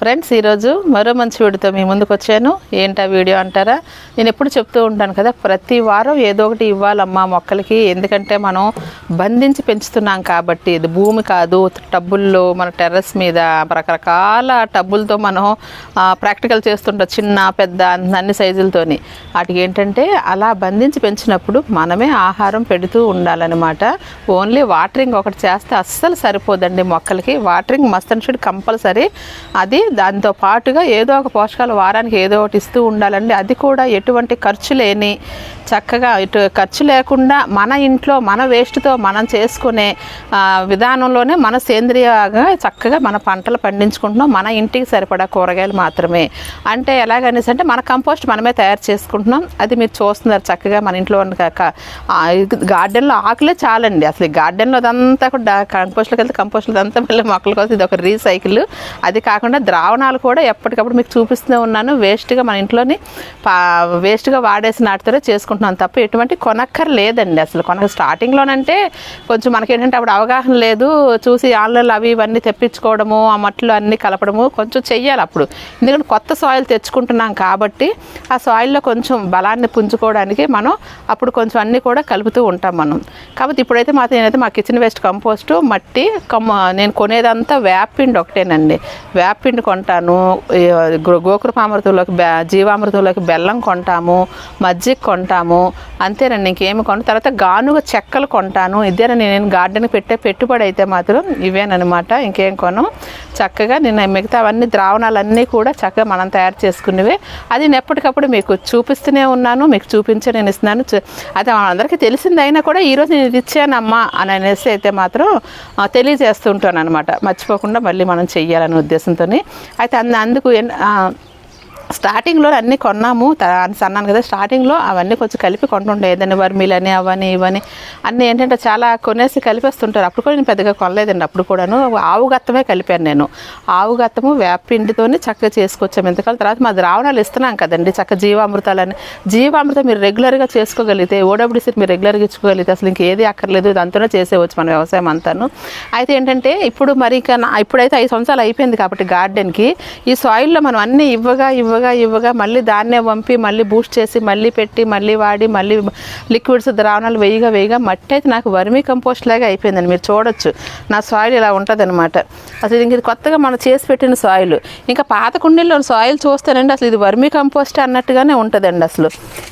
Friends ఈరోజు మరో మంచి వీడితో మీ ముందుకు వచ్చాను. ఏంటా వీడియో అంటారా? నేను ఎప్పుడు చెప్తూ ఉంటాను కదా ప్రతి వారం ఏదో ఒకటి ఇవ్వాలమ్మా మొక్కలకి. ఎందుకంటే మనం బంధించి పెంచుతున్నాం కాబట్టి ఇది భూమి కాదు టబ్బుల్లో మన టెర్రస్ మీద రకరకాల టబ్బులతో మనం ప్రాక్టికల్ చేస్తుంటాం చిన్న పెద్ద అన్ని సైజులతోని. వాటికి ఏంటంటే అలా బంధించి పెంచినప్పుడు మనమే ఆహారం పెడుతూ ఉండాలన్నమాట. ఓన్లీ వాటరింగ్ ఒకటి చేస్తే అస్సలు సరిపోదండి మొక్కలకి. Watering must and should compulsory. అది దాంతో పాటుగా ఏదో ఒక పోషకాలు వారానికి ఏదో ఒకటి ఇస్తూ ఉండాలండి. అది కూడా ఎటువంటి ఖర్చు లేని చక్కగా ఇటు ఖర్చు లేకుండా మన ఇంట్లో మన వేస్ట్తో మనం చేసుకునే విధానంలోనే మన సేంద్రియంగా చక్కగా మన పంటలు పండించుకుంటున్నాం. మన ఇంటికి సరిపడా కూరగాయలు మాత్రమే. అంటే ఎలాగనేసి అంటే మన కంపోస్ట్ మనమే తయారు చేసుకుంటున్నాం. అది మీరు చూస్తున్నారు చక్కగా మన ఇంట్లో ఉన్న గార్డెన్లో ఆకులే చాలండి. అసలు ఈ గార్డెన్లో అదంతా కూడా కంపోస్ట్లోకి వెళ్తే కంపోస్ట్లో అంతా మళ్ళీ మొక్కల కోసం ఇది ఒక రీసైకిల్. అది కాకుండా ద్రావణాలు కూడా ఎప్పటికప్పుడు మీకు చూపిస్తూనే ఉన్నాను. వేస్ట్గా మన ఇంట్లోని పా వేస్ట్గా వాడేసి నాటితోనే చేసుకుంటున్నాం తప్ప ఎటువంటి కొనక్కర్ లేదండి అసలు కొనక స్టార్టింగ్లోనంటే కొంచెం మనకి ఏంటంటే అప్పుడు అవగాహన లేదు. చూసి ఆన్లైన్లో అవి ఇవన్నీ తెప్పించుకోవడము ఆ మట్లు అన్నీ కలపడము కొంచెం చెయ్యాలి అప్పుడు. ఎందుకంటే కొత్త సాయిల్ తెచ్చుకుంటున్నాం కాబట్టి ఆ సాయిల్లో కొంచెం బలాన్ని పుంజుకోవడానికి మనం అప్పుడు కొంచెం అన్నీ కూడా కలుపుతూ ఉంటాం మనం. కాబట్టి ఇప్పుడైతే మాత్రం నేనైతే మా కిచెన్ వేస్ట్ కంపోస్టు మట్టి కమ్మ నేను కొనేదంతా వేపిండి ఒకటేనండి. వేపిండి కొంటాను. గోకృపామృతంలోకి బె జీవామృతంలోకి బెల్లం కొంటాము మజ్జిగ కొంటాము అంతేనండి ఇంకేమి కొంటాను తర్వాత గానుగ చెక్కలు కొంటాను. ఇదేనండి నేను గార్డెన్కి పెట్టే పెట్టుబడి అయితే మాత్రం ఇవేనమాట ఇంకేం కొను? చక్కగా నేను మిగతా అవన్నీ ద్రావణాలన్నీ కూడా చక్కగా మనం తయారు చేసుకునేవే అది నేను ఎప్పటికప్పుడు మీకు చూపిస్తూనే ఉన్నాను మీకు చూపించే నేను ఇస్తున్నాను. చూ- అది అందరికీ తెలిసిందైనా కూడా ఈరోజు నేను ఇది ఇచ్చానమ్మా అని అనేసి అయితే మాత్రం తెలియజేస్తుంటాను అనమాట మర్చిపోకుండా మళ్ళీ మనం చెయ్యాలనే ఉద్దేశంతో అయితే అందు అందుకు స్టార్టింగ్లో అన్నీ కొన్నాము. అని అన్నాను కదా స్టార్టింగ్లో అవన్నీ కొంచెం కలిపి కొంటుండే. ఏదైనా వర్మీలని అవని ఇవని అన్నీ ఏంటంటే చాలా కొనేసి కలిపేస్తుంటారు. అప్పుడు కూడా నేను పెద్దగా కొనలేదండి. అప్పుడు కూడాను ఆవు గత్తమే కలిపాను నేను. ఆవు గత్తము వేపిండితోని చక్కగా చేసుకొచ్చాము. ఎందుకంటే తర్వాత మా ద్రావణాలు ఇస్తున్నాం కదండి. చక్క జీవామృతాలని. జీవామృతం మీరు రెగ్యులర్గా చేసుకోగలిగితే ఓడబ్ల్యూసీ మీరు రెగ్యులర్గా ఇచ్చుకోగలిగితే అసలు ఇంకేది అక్కర్లేదు. దాంతోనే చేసేవచ్చు మన వ్యవసాయం అంతాను. అయితే ఏంటంటే ఇప్పుడు మరి ఇంకా ఇప్పుడైతే ఐదు సంవత్సరాలు అయిపోయింది కాబట్టి గార్డెన్కి. ఈ సాయిల్లో మనం అన్నీ ఇవ్వగా ఇవ్వగా ఇవ్వగా మళ్ళీ దాన్నే వంపి మళ్ళీ బూస్ట్ చేసి మళ్ళీ పెట్టి మళ్ళీ వాడి మళ్ళీ లిక్విడ్స్ ద్రావణాలు వేయగా వేయగా మట్టి అయితే నాకు వర్మీ కంపోస్ట్ లాగా అయిపోయిందండి. మీరు చూడొచ్చు. నా సాయిల్ ఇలా ఉంటుంది అనమాట అసలు ఇంక ఇది కొత్తగా మనం చేసి పెట్టిన సాయిల్ ఇంకా పాత కుండీల్లో సాయిల్ చూస్తానండి అసలు ఇది వర్మీ కంపోస్ట్ అన్నట్టుగానే ఉంటుందండి అసలు.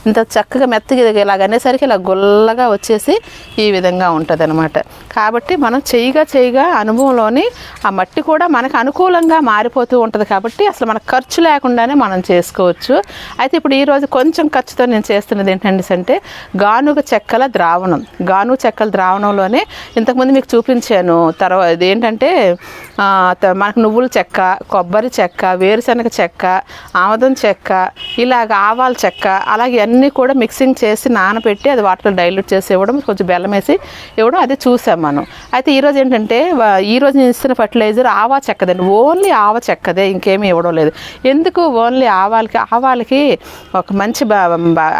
ఇంత చక్కగా మెత్తగా ఇలా ఇలాగ అనేసరికి ఇలా గుల్లగా వచ్చేసి ఈ విధంగా ఉంటుంది అనమాట కాబట్టి మనం చేయగా చేయగా అనుభవంలోని ఆ మట్టి కూడా మనకు అనుకూలంగా మారిపోతూ ఉంటుంది కాబట్టి అసలు మనకు ఖర్చు లేకుండానే మనం చేసుకోవచ్చు. అయితే ఇప్పుడు ఈరోజు కొంచెం ఖర్చుతో నేను చేస్తున్నది ఏంటంటే అంటే గానుగ చెక్కల ద్రావణం. గానుగ చెక్కల ద్రావణంలోనే ఇంతకుముందు మీకు చూపించాను. తర్వాత ఇది ఏంటంటే మనకు నువ్వుల చెక్క కొబ్బరి చెక్క వేరుశనగ చెక్క ఆముదం చెక్క ఇలాగ ఆవాల చెక్క అలాగే అన్నీ కూడా మిక్సింగ్ చేసి నానబెట్టి అది వాటర్లో డైల్యూట్ చేసి ఇవ్వడం కొంచెం బెల్లం వేసి ఇవ్వడం అది చూసాం మనం. అయితే ఈరోజు ఏంటంటే ఈరోజు నేను ఇస్తున్న ఫర్టిలైజర్ ఆవా చెక్కదండి. ఓన్లీ ఆవ చెక్కదే ఇంకేమీ ఇవ్వడం లేదు. ఎందుకు ఓన్లీ ఆవాలకి ఆవాలకి ఒక మంచి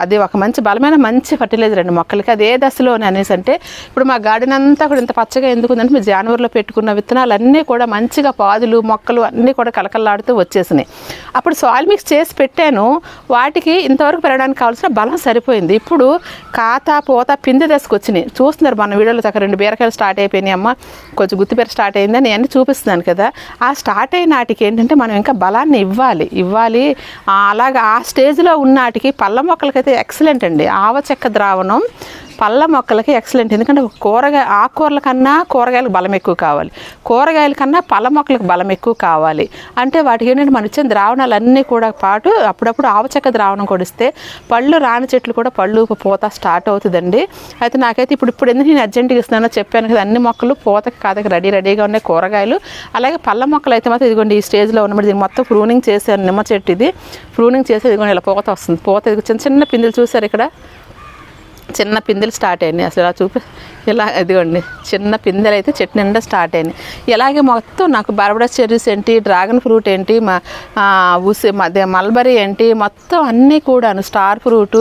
అది ఒక మంచి బలమైన మంచి ఫర్టిలైజర్ అండి మొక్కలకి. అది ఏ దశలో అని అనేసి అంటే ఇప్పుడు మా గార్డెన్ అంతా కూడా ఇంత పచ్చగా ఎందుకు ఉందంటే మీరు జనవరిలో పెట్టుకున్న విత్తనాలు అన్నీ కూడా మంచిగా పాదులు మొక్కలు అన్నీ కూడా కలకల్లాడుతూ వచ్చేసినాయి. అప్పుడు సాయిల్ మిక్స్ చేసి పెట్టాను. వాటికి ఇంతవరకు పెరగడానికి కావాల్సిన బలం సరిపోయింది. ఇప్పుడు కాత పోత పిండి దశకు వచ్చినాయి. చూస్తున్నారు మన వీడియోలో తగ్గ రెండు బీరకాయలు స్టార్ట్ అయిపోయినాయి. అమ్మ కొంచెం గుత్తిపేర స్టార్ట్ అయిందని అన్నీ చూపిస్తున్నాను కదా. ఆ స్టార్ట్ అయిన నాటికి ఏంటంటే మనం ఇంకా బలాన్ని ఇవ్వాలి. ఇవ్వాలి అలాగా ఆ స్టేజ్లో ఉన్న నాటికి పళ్ళ మొక్కలకైతే ఎక్సలెంట్ అండి. ఆవ చెక్క ద్రావణం పళ్ళ మొక్కలకి ఎక్సలెంట్ ఎందుకంటే కూరగాయ ఆకుకూరల కన్నా కూరగాయలకు బలం ఎక్కువ కావాలి. కూరగాయల కన్నా పళ్ళ మొక్కలకు బలం ఎక్కువ కావాలి. అంటే వాటికి ఏంటంటే మనం ఇచ్చిన ద్రావణాలన్నీ కూడా పాటు అప్పుడప్పుడు ఆవచక్క ద్రావణం కొడిస్తే పళ్ళు రాని చెట్లు కూడా పళ్ళు పూత స్టార్ట్ అవుతుందండి. అయితే నాకైతే ఇప్పుడు ఇప్పుడు ఎందుకు నేను అర్జెంటుగా ఇస్తున్నానో చెప్పాను కదా అన్ని మొక్కలు పూతకి కాదకి రెడీ రెడీగా ఉన్నాయి కూరగాయలు. అలాగే పళ్ళ మొక్కలు అయితే మాత్రం ఇదిగోండి ఈ స్టేజ్లో ఉన్నప్పుడు దీన్ని మొత్తం ప్రూనింగ్ చేశాను నిమ్మ చెట్టు ఇది ప్రూనింగ్ చేసేది కూడా ఇలా పోత వస్తుంది. పోత చిన్న చిన్న పిందులు చూసారు ఇక్కడ? చిన్న పిందెలు స్టార్ట్ అయినాయి. అసలు ఇలా చూపి ఇలా ఇదిగోండి. చిన్న పిందెలు అయితే చెట్టు నిండా స్టార్ట్ అయినాయి. ఇలాగే మొత్తం నాకు బర్బడా చెర్రీస్ ఏంటి డ్రాగన్ ఫ్రూట్ ఏంటి మా ఉసి మధ్య మల్బరీ ఏంటి మొత్తం అన్నీ కూడాను స్టార్ ఫ్రూట్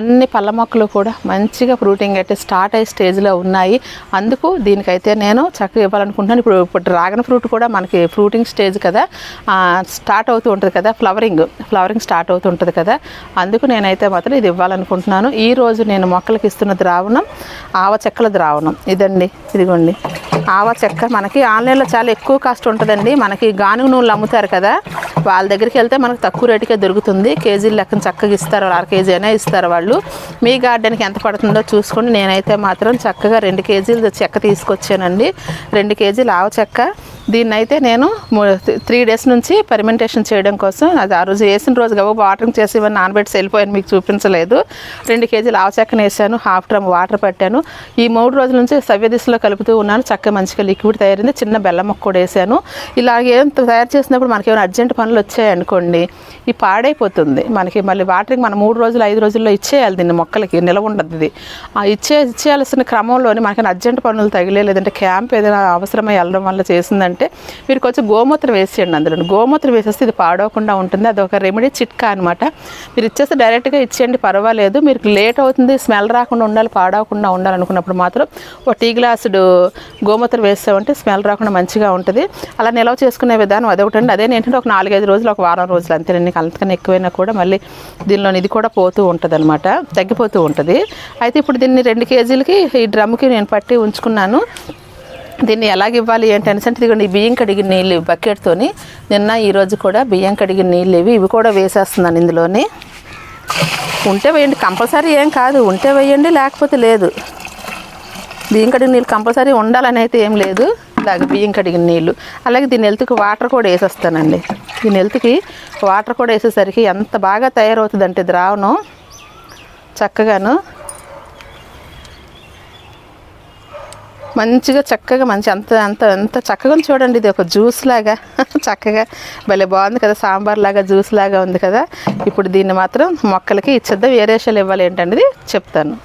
అన్ని పళ్ళ మొక్కలు కూడా మంచిగా ఫ్రూటింగ్ అయితే స్టార్ట్ అయ్యే స్టేజ్లో ఉన్నాయి. అందుకు దీనికైతే నేను చక్కగా ఇవ్వాలనుకుంటున్నాను. ఇప్పుడు ఇప్పుడు డ్రాగన్ ఫ్రూట్ కూడా మనకి ఫ్రూటింగ్ స్టేజ్ కదా స్టార్ట్ అవుతూ ఉంటుంది కదా ఫ్లవరింగ్ ఫ్లవరింగ్ స్టార్ట్ అవుతూ ఉంటుంది కదా. అందుకు నేనైతే మాత్రం ఇది ఇవ్వాలనుకుంటున్నాను. ఈ రోజు నేను మొక్కలకి ఇస్తున్న ద్రావణం ఆవ చెక్కల ద్రావణం. ఇదండి ఇదిగోండి. ఆవ చెక్క మనకి ఆన్లైన్లో చాలా ఎక్కువ కాస్ట్ ఉంటుందండి. మనకి గానుగ నూనెలు అమ్ముతారు కదా వాళ్ళ దగ్గరికి వెళ్తే మనకు తక్కువ రేటుకే దొరుకుతుంది. కేజీలు లెక్కన చక్కగా ఇస్తారు అర కేజీ అయినా ఇస్తారు వాళ్ళు. మీ గార్డెన్కి ఎంత పడుతుందో చూసుకొని నేనైతే మాత్రం చక్కగా రెండు కేజీలు చెక్క తీసుకొచ్చానండి. రెండు కేజీలు ఆవ చెక్క దీన్ని అయితే నేను త్రీ డేస్ నుంచి పర్మెంటేషన్ చేయడం కోసం. అది ఆ రోజు వేసిన రోజు గబ వాటరింగ్ చేసి ఇవన్నీ నానబెట్టి వెళ్ళిపోయాను మీకు చూపించలేదు. రెండు కేజీలు ఆవచక్కన వేసాను హాఫ్ డ్రమ్ వాటర్ పెట్టాను. ఈ మూడు రోజుల నుంచి సవ్య దిశలో కలుపుతూ ఉన్నాను. చక్కగా మంచిగా లిక్విడ్ తయారైంది. చిన్న బెల్లం ముక్క కూడా వేసాను. ఇలాగే తయారు చేసినప్పుడు మనకి ఏమైనా అర్జెంట్ పనులు వచ్చాయనుకోండి ఈ పాడైపోతుంది. మనకి మళ్ళీ వాటరింగ్ మనం మూడు రోజులు ఐదు రోజుల్లో ఇచ్చేయాలి దీన్ని మొక్కలకి. నిలవ ఉండదు ఇది. ఆ ఇచ్చే ఇచ్చేయాల్సిన క్రమంలోనే మనకి అర్జెంట్ పనులు తగిలే లేదంటే క్యాంప్ ఏదైనా అవసరమై వెళ్ళడం వల్ల ఏంటంటే మీరు కొంచెం గోమూత్రం వేసేయండి అందులో గోమూత్రం వేసేస్తే ఇది పాడవకుండా ఉంటుంది. అది ఒక రెమెడీ చిట్కా అనమాట మీరు ఇచ్చేస్తే డైరెక్ట్గా ఇచ్చేయండి పర్వాలేదు. మీరు లేట్ అవుతుంది స్మెల్ రాకుండా ఉండాలి పాడవకుండా ఉండాలనుకున్నప్పుడు మాత్రం ఒక టీ గ్లాసుడు గోమూత్రం వేసామంటే స్మెల్ రాకుండా మంచిగా ఉంటుంది. అలా నిల్వ చేసుకునే విధానం అదొకటండి. అదే ఏంటంటే ఒక నాలుగైదు రోజులు ఒక వారం రోజులు అంతే. అంతకన్నా ఎక్కువైనా కూడా మళ్ళీ దీనిలో ఇది కూడా పోతూ ఉంటుంది అనమాట తగ్గిపోతూ ఉంటుంది. అయితే ఇప్పుడు దీన్ని రెండు కేజీలకి ఈ డ్రమ్కి నేను పట్టి ఉంచుకున్నాను. దీన్ని ఎలాగ ఇవ్వాలి ఏంటి అనేసి అంటే ఇదిగోండి ఈ బియ్యం కడిగిన నీళ్ళు బకెట్తోని నిన్న ఈరోజు కూడా బియ్యం కడిగిన నీళ్ళు ఇవి ఇవి కూడా వేసేస్తున్నాను ఇందులోని. ఉంటే వేయండి కంపల్సరీ ఏం కాదు ఉంటే వేయండి లేకపోతే లేదు. బియ్యం కడిగిన నీళ్ళు కంపల్సరీ ఉండాలని అయితే ఏం లేదు. ఇలాగ బియ్యం కడిగిన నీళ్ళు. అలాగే దీని హెల్త్కి వాటర్ కూడా వేసేస్తానండి. దీని హెల్త్కి వాటర్ కూడా వేసేసరికి ఎంత బాగా తయారవుతుందంటే ద్రావణం చక్కగాను. మంచిగా చక్కగా మంచి అంత అంత అంత చక్కగా చూడండి ఇది ఒక జ్యూస్ లాగా. చక్కగా భలే బాగుంది కదా సాంబార్ లాగా జ్యూస్ లాగా ఉంది కదా. ఇప్పుడు దీన్ని మాత్రం మొక్కలకి ఇచ్చేద్దాం. వేరేషాలు ఇవ్వాలి ఏంటనేది చెప్తాను.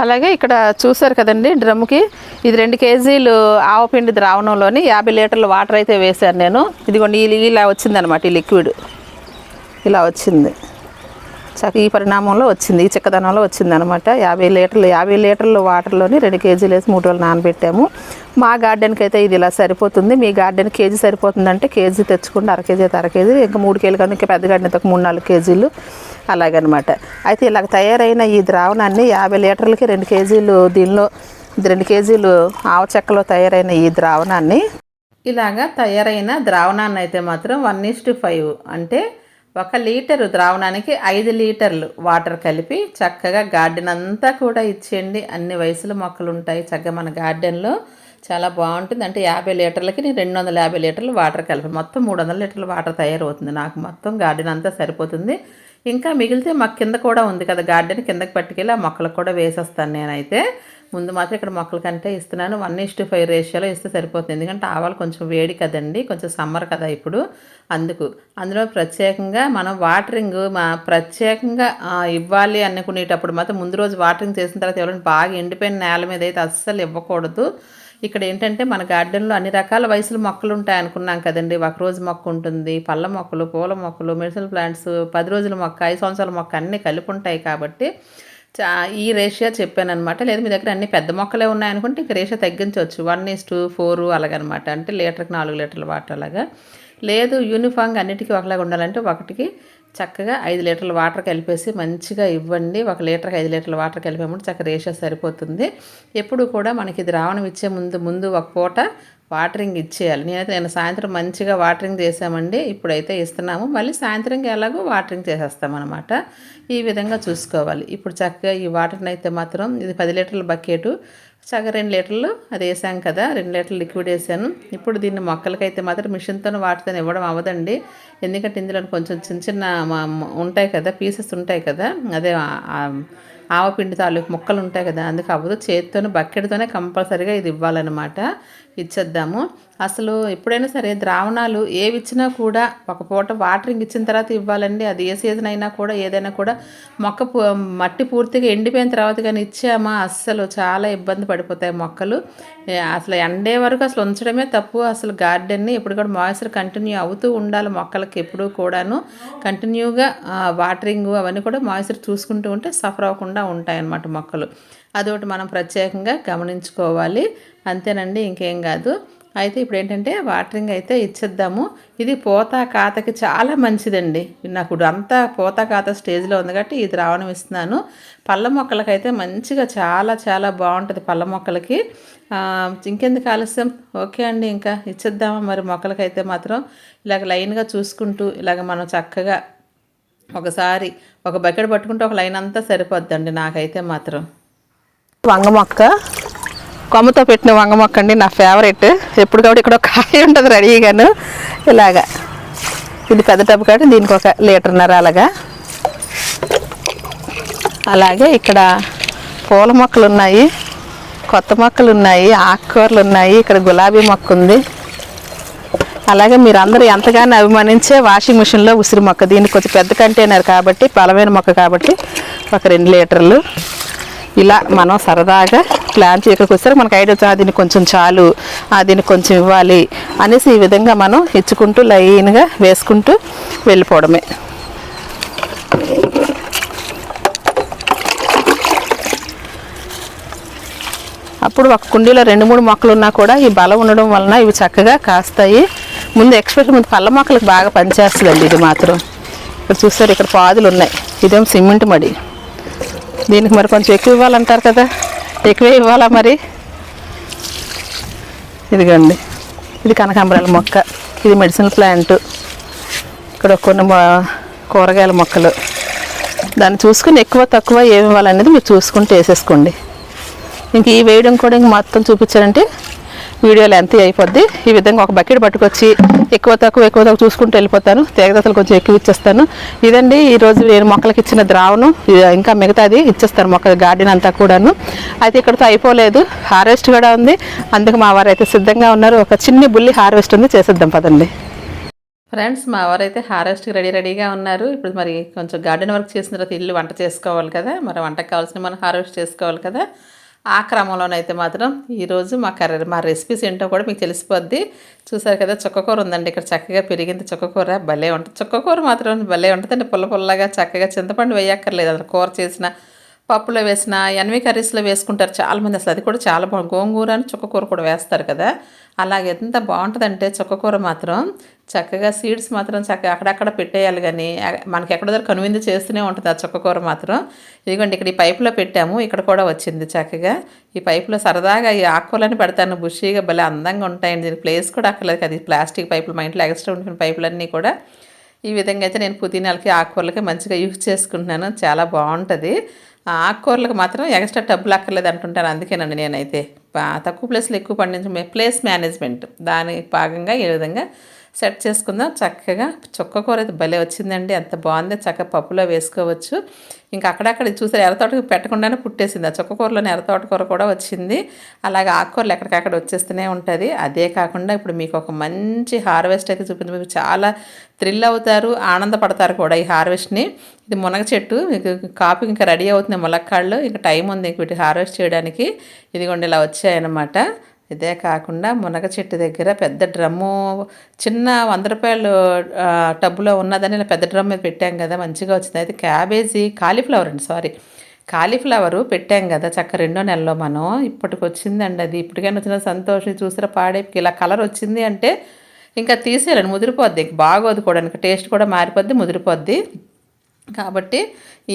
అలాగే ఇక్కడ చూసారు కదండి డ్రమ్కి ఇది రెండు కేజీలు ఆవపిండి ద్రావణంలోని యాభై లీటర్ల వాటర్ అయితే వేశాను నేను. ఇదిగోండి ఈ- ఇలా వచ్చిందనమాట ఈ లిక్విడ్. ఇలా వచ్చింది. ఈ పరిణామంలో వచ్చింది ఈ చిక్కదనంలో వచ్చింది అనమాట యాభై లీటర్లు యాభై లీటర్ల వాటర్లోని రెండు కేజీలు వేసి మూడు రోజులు నానబెట్టాము. మా గార్డెన్కి అయితే ఇది ఇలా సరిపోతుంది. మీ గార్డెన్ కేజీ సరిపోతుందంటే కేజీ తెచ్చుకుంటే అర కేజీ అయితే అర కేజీ ఇంకా మూడు కేజీలు కానీ ఇంకా పెద్ద గార్డెన్ అయితే ఒక మూడు నాలుగు కేజీలు అలాగనమాట. అయితే ఇలా తయారైన ఈ ద్రావణాన్ని యాభై లీటర్లకి రెండు కేజీలు దీనిలో రెండు కేజీలు ఆవ చెక్కలో తయారైన ఈ ద్రావణాన్ని ఇలాగా తయారైన ద్రావణాన్ని అయితే మాత్రం వన్ టు ఫైవ్ అంటే ఒక లీటరు ద్రావణానికి ఐదు లీటర్లు వాటర్ కలిపి చక్కగా గార్డెన్ అంతా కూడా ఇచ్చేయండి. అన్ని వయసుల మొక్కలు ఉంటాయి. చక్కగా మన గార్డెన్లో చాలా బాగుంటుంది. అంటే యాభై లీటర్లకి నేను రెండు వందల యాభై లీటర్లు వాటర్ కలిపి మొత్తం మూడు వందల లీటర్లు వాటర్ తయారవుతుంది. నాకు మొత్తం గార్డెన్ అంతా సరిపోతుంది. ఇంకా మిగిలితే మాకు కింద కూడా ఉంది కదా గార్డెన్ కిందకి పట్టుకెళ్ళి ఆ మొక్కలకు కూడా వేసేస్తాను నేనైతే. ముందు మాత్రం ఇక్కడ మొక్కల కంటే ఇస్తున్నాను. వన్ ఇస్టు ఫైవ్ రేషియోలో ఇస్తే సరిపోతుంది. ఎందుకంటే ఆవాలు కొంచెం వేడి కదండి కొంచెం సమ్మర్ కదా ఇప్పుడు. అందుకు అందులో ప్రత్యేకంగా మనం వాటరింగ్ మా ప్రత్యేకంగా ఇవ్వాలి అనుకునేటప్పుడు మాత్రం ముందు రోజు వాటరింగ్ చేసిన తర్వాత ఎవరైనా బాగా ఎండిపోయిన నేల మీద అయితే అస్సలు ఇవ్వకూడదు. ఇక్కడ ఏంటంటే మన గార్డెన్లో అన్ని రకాల వయసులు మొక్కలు ఉంటాయి అనుకున్నాం కదండి. ఒక రోజు మొక్క ఉంటుంది పళ్ళ మొక్కలు పూల మొక్కలు మెడిసిన్ ప్లాంట్స్ పది రోజుల మొక్క ఐదు సంవత్సరాల మొక్క అన్నీ కలిపి ఉంటాయి కాబట్టి చా ఈ రేషియో చెప్పానమాట లేదు మీ దగ్గర అన్ని పెద్ద మొక్కలే ఉన్నాయనుకుంటే ఇంక రేషియో తగ్గించవచ్చు. వన్ ఈస్ టూ ఫోర్ అలాగనమాట. అంటే లీటర్కి నాలుగు లీటర్ల వాటర్ అలాగా లేదు యూనిఫామ్గా అన్నిటికీ ఒకలాగా ఉండాలంటే ఒకటికి చక్కగా ఐదు లీటర్ల వాటర్ కలిపేసి మంచిగా ఇవ్వండి. ఒక లీటర్కి ఐదు లీటర్ల వాటర్ కలిపామంటే చక్కగా రేషియో సరిపోతుంది. ఎప్పుడు కూడా మనకి ఇది రావణం ఇచ్చే ముందు ముందు ఒక పూట వాటరింగ్ ఇచ్చేయాలి. నేనైతే నేను సాయంత్రం మంచిగా వాటరింగ్ చేసామండి ఇప్పుడైతే ఇస్తున్నాము. మళ్ళీ సాయంత్రంకి ఎలాగో వాటరింగ్ చేసేస్తామన్నమాట. ఈ విధంగా చూసుకోవాలి. ఇప్పుడు చక్కగా ఈ వాటర్ని అయితే మాత్రం ఇది పది లీటర్ల బకెట్ చక్కగా రెండు లీటర్లు అది వేసాం కదా రెండు లీటర్లు లిక్విడ్ వేసాను. ఇప్పుడు దీన్ని మొక్కలకైతే మాత్రం మిషన్తో వాటితో ఇవ్వడం అవ్వదండి. ఎందుకంటే ఇందులో కొంచెం చిన్న చిన్న ఉంటాయి కదా పీసెస్ ఉంటాయి కదా అదే ఆవపిండి తాలూకు ముక్కలు ఉంటాయి కదా అందుకు అవ్వదు. చేతితోనే బకెట్తోనే కంపల్సరీగా ఇది ఇవ్వాలన్నమాట. ఇచ్చేద్దాము. అసలు ఎప్పుడైనా సరే ద్రావణాలు ఏవి ఇచ్చినా కూడా ఒక పూట వాటరింగ్ ఇచ్చిన తర్వాత ఇవ్వాలండి. అది ఏ సీజన్ అయినా కూడా ఏదైనా కూడా మొక్క మట్టి పూర్తిగా ఎండిపోయిన తర్వాత కానీ ఇచ్చామా? అస్సలు చాలా ఇబ్బంది పడిపోతాయి మొక్కలు. అసలు ఎండే వరకు అసలు ఉంచడమే తప్పు. అసలు గార్డెన్ని ఎప్పుడు కూడా మాయిశ్చర్ కంటిన్యూ అవుతూ ఉండాలి మొక్కలకి ఎప్పుడూ కూడాను. కంటిన్యూగా వాటరింగ్ అవన్నీ కూడా మాయిశ్చర్ చూసుకుంటూ ఉంటే సఫర్ అవ్వకుండా ఉంటాయన్నమాట మొక్కలు. అదొకటి మనం ప్రత్యేకంగా గమనించుకోవాలి. అంతేనండి ఇంకేం కాదు. అయితే ఇప్పుడు ఏంటంటే వాటరింగ్ అయితే ఇచ్చేద్దాము. ఇది పోతా కాతకి చాలా మంచిదండి. నాకు అంతా పోతా కాత స్టేజ్లో ఉంది కాబట్టి ఇది రావడం ఇస్తున్నాను. పళ్ళ మొక్కలకైతే మంచిగా చాలా చాలా బాగుంటుంది పళ్ళ మొక్కలకి. ఇంకెందుకు ఆలస్యం? ఓకే అండి ఇంకా ఇచ్చేద్దామా? మరి మొక్కలకైతే మాత్రం ఇలాగ లైన్గా చూసుకుంటూ ఇలాగ మనం చక్కగా ఒకసారి ఒక బకెట్ పట్టుకుంటే ఒక లైన్ అంతా సరిపోద్దండి నాకైతే మాత్రం. వంగ మొక్క కొమ్మతో పెట్టిన వంగ మొక్క అండి నా ఫేవరెట్. ఎప్పుడు కాబట్టి ఇక్కడ ఒక కాయ ఉంటుంది రెడీగాను. ఇలాగా. ఇది పెద్ద టబ్బు కాబట్టి దీనికి ఒక లీటర్న్నర అలాగా. అలాగే ఇక్కడ పూల మొక్కలు ఉన్నాయి కొత్త మొక్కలు ఉన్నాయి ఆకుకూరలు ఉన్నాయి ఇక్కడ గులాబీ మొక్క ఉంది అలాగే మీరందరూ ఎంతగానో అభిమానించే వాషింగ్ మిషన్లో ఉసిరి మొక్క. దీనికి కొంచెం పెద్ద కంటైనర్ కాబట్టి బలమైన మొక్క కాబట్టి ఒక రెండు లీటర్లు. ఇలా మనం సరదాగా ప్లాన్ చేసి ఇక్కడికి వస్తే మనకు ఐడియా వచ్చింది, దీనికి కొంచెం చాలు ఆ, దీనికి కొంచెం ఇవ్వాలి అనేసి ఈ విధంగా మనం ఇచ్చుకుంటూ లైన్గా వేసుకుంటూ వెళ్ళిపోవడమే. అప్పుడు ఒక కుండీలో రెండు మూడు మొక్కలు ఉన్నా కూడా ఈ బలం ఉండడం వలన ఇవి చక్కగా కాస్తాయి. ముందు ఎక్స్పెక్ట్ ముందు పళ్ళ మొక్కలకు బాగా పనిచేస్తుందండి ఇది మాత్రం. ఇక్కడ చూస్తారు ఇక్కడ పాదులు ఉన్నాయి. ఇదేం సిమెంట్ మడి. దీనికి మరి కొంచెం ఎక్కువ ఇవ్వాలంటారు కదా? ఎక్కువే ఇవ్వాలా మరి? ఇదిగోండి. ఇది కనకాంబరాల మొక్క. ఇది మెడిసిన్ ప్లాంట్. ఇక్కడ కొన్ని కూరగాయల మొక్కలు. దాన్ని చూసుకుని ఎక్కువ తక్కువ ఏమి ఇవ్వాలనేది మీరు చూసుకుంటూ వేసేసుకోండి. ఇంక ఈ వేయడం కూడా ఇంక మొత్తం చూపించారంటే వీడియో లెంత్ అయిపోద్ది. ఈ విధంగా ఒక బకెట్ పట్టుకొచ్చి ఎక్కువ తక్కువ ఎక్కువ తక్కువ చూసుకుంటూ వెళ్ళిపోతాను. తేగదతలు కొంచెం ఎక్కువ ఇచ్చేస్తాను. ఇదండి ఈరోజు నేను మొక్కలకి ఇచ్చిన ద్రావణం. ఇంకా మిగతాది ఇచ్చేస్తాను మొక్క గార్డెన్ అంతా కూడాను. అయితే ఇక్కడతో అయిపోలేదు. హార్వెస్ట్ కూడా ఉంది. అందుకు మా వారు అయితే సిద్ధంగా ఉన్నారు. ఒక చిన్ని బుల్లి హార్వెస్ట్ ఉంది. చేసేద్దాం పదండి. ఫ్రెండ్స్ మా వారైతే హార్వెస్ట్కి రెడీ రెడీగా ఉన్నారు. ఇప్పుడు మరి కొంచెం గార్డెన్ వర్క్ చేసిన తర్వాత ఇల్లు వంట చేసుకోవాలి కదా. మరి వంటకు కావాల్సిన మనం హార్వెస్ట్ చేసుకోవాలి కదా. ఆ క్రమంలోనైతే మాత్రం ఈరోజు మా కర్రీ మా రెసిపీస్ ఏంటో కూడా మీకు తెలిసిపోద్ది. చూసారు కదా చుక్కకూర ఉందండి ఇక్కడ. చక్కగా పెరిగింది చుక్కకూర భలే ఉంటుంది చుక్కకూర మాత్రం భలే ఉంటుందండి. పుల్ల పుల్లగా చక్కగా చింతపండు వేయక్కర్లేదు. అసలు కూర చేసిన పప్పులో వేసిన ఎన్వి కర్రీస్లో వేసుకుంటారు చాలామంది. అసలు అది కూడా చాలా బాగుంది. గోంగూర అని చుక్కకూర కూడా వేస్తారు కదా. అలాగే ఎంత బాగుంటుందంటే చుక్కకూర మాత్రం చక్కగా సీడ్స్ మాత్రం చక్కగా అక్కడక్కడ పెట్టేయాలి కానీ మనకి ఎక్కడ దగ్గర కనువిందు చేస్తూనే ఉంటుంది ఆ చుక్కకూర మాత్రం. ఇదిగోండి ఇక్కడ ఈ పైపులో పెట్టాము. ఇక్కడ కూడా వచ్చింది చక్కగా. ఈ పైపులో సరదాగా ఈ ఆకుకూరలని పెడతాను. బుషీగా భలే అందంగా ఉంటాయండి. దీనికి ప్లేస్ కూడా అక్కర్లేదు కదా. ఈ ప్లాస్టిక్ పైపులు మా ఇంట్లో ఎక్స్ట్రా ఉంటున్న పైపులన్నీ కూడా. ఈ విధంగా అయితే నేను పుదీనాలకి ఆకుకూరలకి మంచిగా యూజ్ చేసుకుంటున్నాను. చాలా బాగుంటుంది. ఆకుకూరలకు మాత్రం ఎక్స్ట్రా టబ్బులు అక్కర్లేదు అంటుంటాను అందుకేనండి నేనైతే. తక్కువ ప్లేస్లో ఎక్కువ పండించే ప్లేస్ మేనేజ్మెంట్. దాని భాగంగా ఈ విధంగా సెట్ చేసుకుందాం. చక్కగా చుక్కకూర అయితే భలే వచ్చిందండి. ఎంత బాగుంది. చక్కగా పప్పులో వేసుకోవచ్చు. ఇంకా అక్కడక్కడ చూసారు ఎర్రతోటకు పెట్టకుండానే పుట్టేసింది. ఆ చుక్కకూరలోని ఎర్రతోట కూర కూడా వచ్చింది. అలాగే ఆకుకూరలు ఎక్కడికక్కడ వచ్చేస్తూనే ఉంటుంది. అదే కాకుండా ఇప్పుడు మీకు ఒక మంచి హార్వెస్ట్ అయితే చూపింది మీకు చాలా థ్రిల్ అవుతారు ఆనందపడతారు కూడా ఈ హార్వెస్ట్ని. ఇది మునగ చెట్టు. మీకు కాపు ఇంకా రెడీ అవుతుంది ములక్కాళ్ళు. ఇంకా టైం ఉంది ఇంక వీటి హార్వెస్ట్ చేయడానికి. ఇదిగోండి ఇలా వచ్చాయన్నమాట. ఇదే కాకుండా మునగ చెట్టు దగ్గర పెద్ద డ్రమ్ము చిన్న వంద రూపాయలు టబ్బులో ఉన్నదని ఇలా పెద్ద డ్రమ్ మీద పెట్టాం కదా మంచిగా వచ్చింది. అయితే క్యాబేజీ కాలీఫ్లవర్ అండి సారీ. కాలీఫ్లవరు పెట్టాం కదా చక్క రెండో నెలలో మనం. ఇప్పటికి వచ్చిందండి అది. ఇప్పటికైనా వచ్చిన సంతోషం చూసారా పాడేకి ఇలా కలర్ వచ్చింది అంటే ఇంకా తీసేయాలండి ముదిరిపోద్ది. ఇంక బాగోదు కూడా టేస్ట్ కూడా మారిపోద్ది ముదిరిపోద్ది. కాబట్టి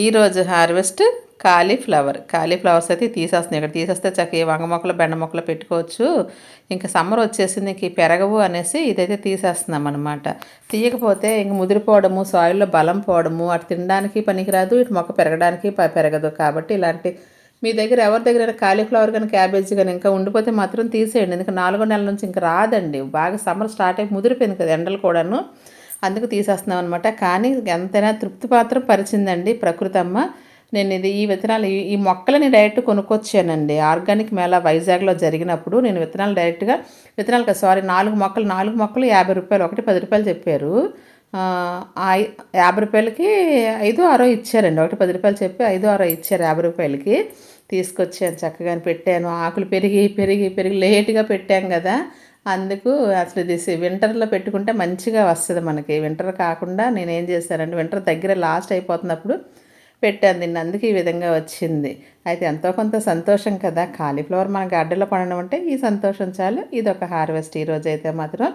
ఈరోజు హార్వెస్ట్ కాలీఫ్లవర్. కాలీఫ్లవర్స్ అయితే తీసేస్తున్నాయి. ఇక్కడ తీసేస్తే చక్క వంగ మొక్కలు బెండ మొక్కలు పెట్టుకోవచ్చు. ఇంకా సమ్మర్ వచ్చేసింది ఇంక పెరగవు అనేసి ఇదైతే తీసేస్తున్నాం అనమాట తీయకపోతే ఇంక ముదిరిపోవడము సాయిల్లో బలం పోవడము అటు తినడానికి పనికిరాదు ఇటు మొక్క పెరగడానికి ప- పెరగదు. కాబట్టి ఇలాంటి మీ దగ్గర ఎవరి దగ్గర కాలీఫ్లవర్ కానీ క్యాబేజీ కానీ ఇంకా ఉండిపోతే మాత్రం తీసేయండి. ఎందుకంటే నాలుగో నెలల నుంచి ఇంకా రాదండి. బాగా సమ్మర్ స్టార్ట్ అయ్యి ముదిరిపోయింది కదా ఎండలు కూడాను. అందుకు తీసేస్తున్నాం అనమాట కానీ ఎంతైనా తృప్తి మాత్రం పరిచిందండి ప్రకృతమ్మ. నేను ఇది ఈ విత్తనాలు ఈ- మొక్కలని డైరెక్ట్ కొనుక్కొచ్చానండి. ఆర్గానిక్ మేళా వైజాగ్లో జరిగినప్పుడు నేను విత్తనాలు డైరెక్ట్గా విత్తనాలు కదా సారీ నాలుగు మొక్కలు నాలుగు మొక్కలు యాభై రూపాయలు ఒకటి పది రూపాయలు చెప్పారు. ఆ, యాభై రూపాయలకి ఐదు ఆరో ఇచ్చారండి. ఒకటి పది రూపాయలు చెప్పి ఐదు ఆరో ఇచ్చారు యాభై రూపాయలకి. తీసుకొచ్చాను చక్కగా పెట్టాను. ఆకులు పెరిగి పెరిగి పెరిగి లేట్గా పెట్టాం కదా. అందుకు అసలు ఇది వింటర్లో పెట్టుకుంటే మంచిగా వస్తుంది మనకి. వింటర్ కాకుండా నేనేం చేశానంటే వింటర్ దగ్గర లాస్ట్ అయిపోతున్నప్పుడు పెట్టాను దీన్ని అందుకే ఈ విధంగా వచ్చింది. అయితే ఎంతో కొంత సంతోషం కదా. కాలీఫ్లవర్ మన గార్డెన్లో పండడం అంటే ఈ సంతోషం చాలు. ఇది ఒక హార్వెస్ట్ ఈరోజు అయితే మాత్రం.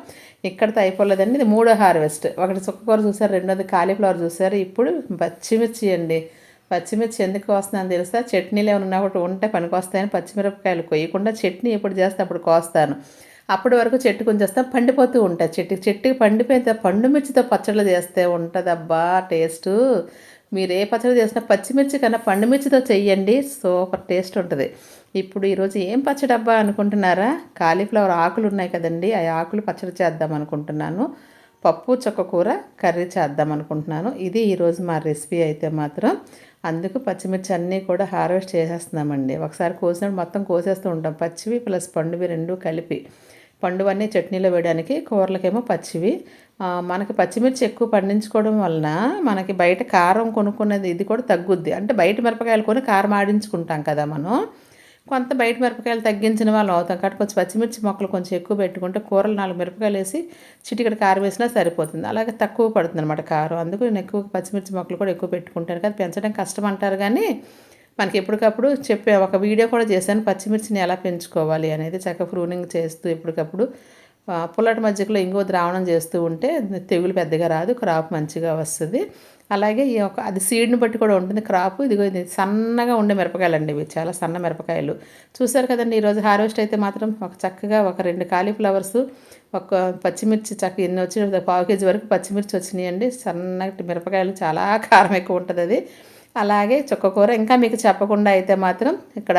ఇక్కడతో అయిపోలేదండి ఇది మూడో హార్వెస్ట్. ఒకటి చుక్కకూర చూసారు రెండోది కాలీఫ్లవర్ చూసారు. ఇప్పుడు పచ్చిమిర్చి అండి. పచ్చిమిర్చి ఎందుకు వస్తుందని తెలుసా? చట్నీలు ఏమైనా ఉన్నా ఒకటి ఉంటే పనికొస్తాయని పచ్చిమిరపకాయలు కొయ్యకుండా చట్నీ ఎప్పుడు చేస్తే అప్పుడు కోస్తాను. అప్పటి వరకు చెట్టు కొంచెం పండిపోతూ ఉంటాయి చెట్టు చెట్టుకి పండిపోయిన పండు మిర్చితో పచ్చళ్ళు చేస్తే ఉంటుందబ్బా టేస్టు. మీరు ఏ పచ్చడి చేసినా పచ్చిమిర్చి కన్నా పండు మిర్చితో చెయ్యండి. సూపర్ టేస్ట్ ఉంటుంది. ఇప్పుడు ఈరోజు ఏం పచ్చడి అబ్బా అనుకుంటున్నారా? కాలీఫ్లవర్ ఆకులు ఉన్నాయి కదండి. ఆ ఆకులు పచ్చడి చేద్దాం అనుకుంటున్నాను. పప్పు కూర కర్రీ చేద్దాం అనుకుంటున్నాను. ఇది ఈరోజు మా రెసిపీ అయితే మాత్రం. అందుకు పచ్చిమిర్చి అన్నీ కూడా హార్వెస్ట్ చేసేస్తున్నామండి. ఒకసారి కోసినప్పుడు మొత్తం కోసేస్తూ ఉంటాం. పచ్చివి ప్లస్ పండువి రెండు కలిపి. పండువన్నీ చట్నీలో వేయడానికి కూరలకేమో పచ్చివి. మనకి పచ్చిమిర్చి ఎక్కువ పండించుకోవడం వలన మనకి బయట కారం కొనుక్కునేది ఇది కూడా తగ్గుద్ది. అంటే బయట మిరపకాయలు కొని కారం ఆడించుకుంటాం కదా మనం. కొంత బయట మిరపకాయలు తగ్గించిన వాళ్ళు అవుతాం. కాబట్టి కొంచెం పచ్చిమిర్చి మొక్కలు కొంచెం ఎక్కువ పెట్టుకుంటే కూరలు నాలుగు మిరపకాయలు వేసి చిటికడ కారం వేసినా సరిపోతుంది. అలాగే తక్కువ పడుతుంది అనమాట కారం. అందుకు నేను ఎక్కువ పచ్చిమిర్చి మొక్కలు కూడా ఎక్కువ పెట్టుకుంటాను కదా. పెంచడం కష్టం అంటారు కానీ మనకి ఎప్పటికప్పుడు చెప్పే ఒక వీడియో కూడా చేశాను. పచ్చిమిర్చిని ఎలా పెంచుకోవాలి అనేది చక్కగా ప్రూనింగ్ చేస్తూ ఎప్పటికప్పుడు పుల్లటి మజ్జిగలో ఇంకో ద్రావణం చేస్తూ ఉంటే తెగులు పెద్దగా రాదు క్రాప్ మంచిగా వస్తుంది. అలాగే ఈ యొక్క అది సీడ్ని బట్టి కూడా ఉంటుంది. క్రాప్ ఇదిగో ఇది సన్నగా ఉండే మిరపకాయలు అండి ఇవి చాలా సన్న మిరపకాయలు. చూసారు కదండి ఈరోజు హార్వెస్ట్ అయితే మాత్రం ఒక చక్కగా ఒక రెండు కాలీఫ్లవర్స్ ఒక పచ్చిమిర్చి చక్క ఎన్ని వచ్చిన పావు కేజీ వరకు పచ్చిమిర్చి వచ్చినాయండి. సన్నటి మిరపకాయలు చాలా కారం ఎక్కువ ఉంటుంది అది. అలాగే చుక్కకూర ఇంకా మీకు చెప్పకుండా అయితే మాత్రం ఇక్కడ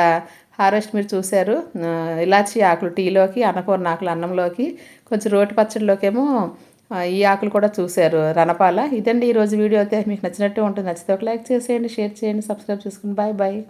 హార్వెస్ట్ మీరు చూశారు. ఇలాచి ఆకులు టీలోకి అన్నపూర్ణ ఆకులు అన్నంలోకి కొంచెం రోటి పచ్చడిలోకేమో ఈ ఆకులు కూడా చూశారు రణపాల. ఇదండి ఈరోజు వీడియో అయితే. మీకు నచ్చినట్టు ఉంటుంది నచ్చితే ఒక లైక్ చేసేయండి షేర్ చేయండి సబ్స్క్రైబ్ చేసుకుని. Bye bye.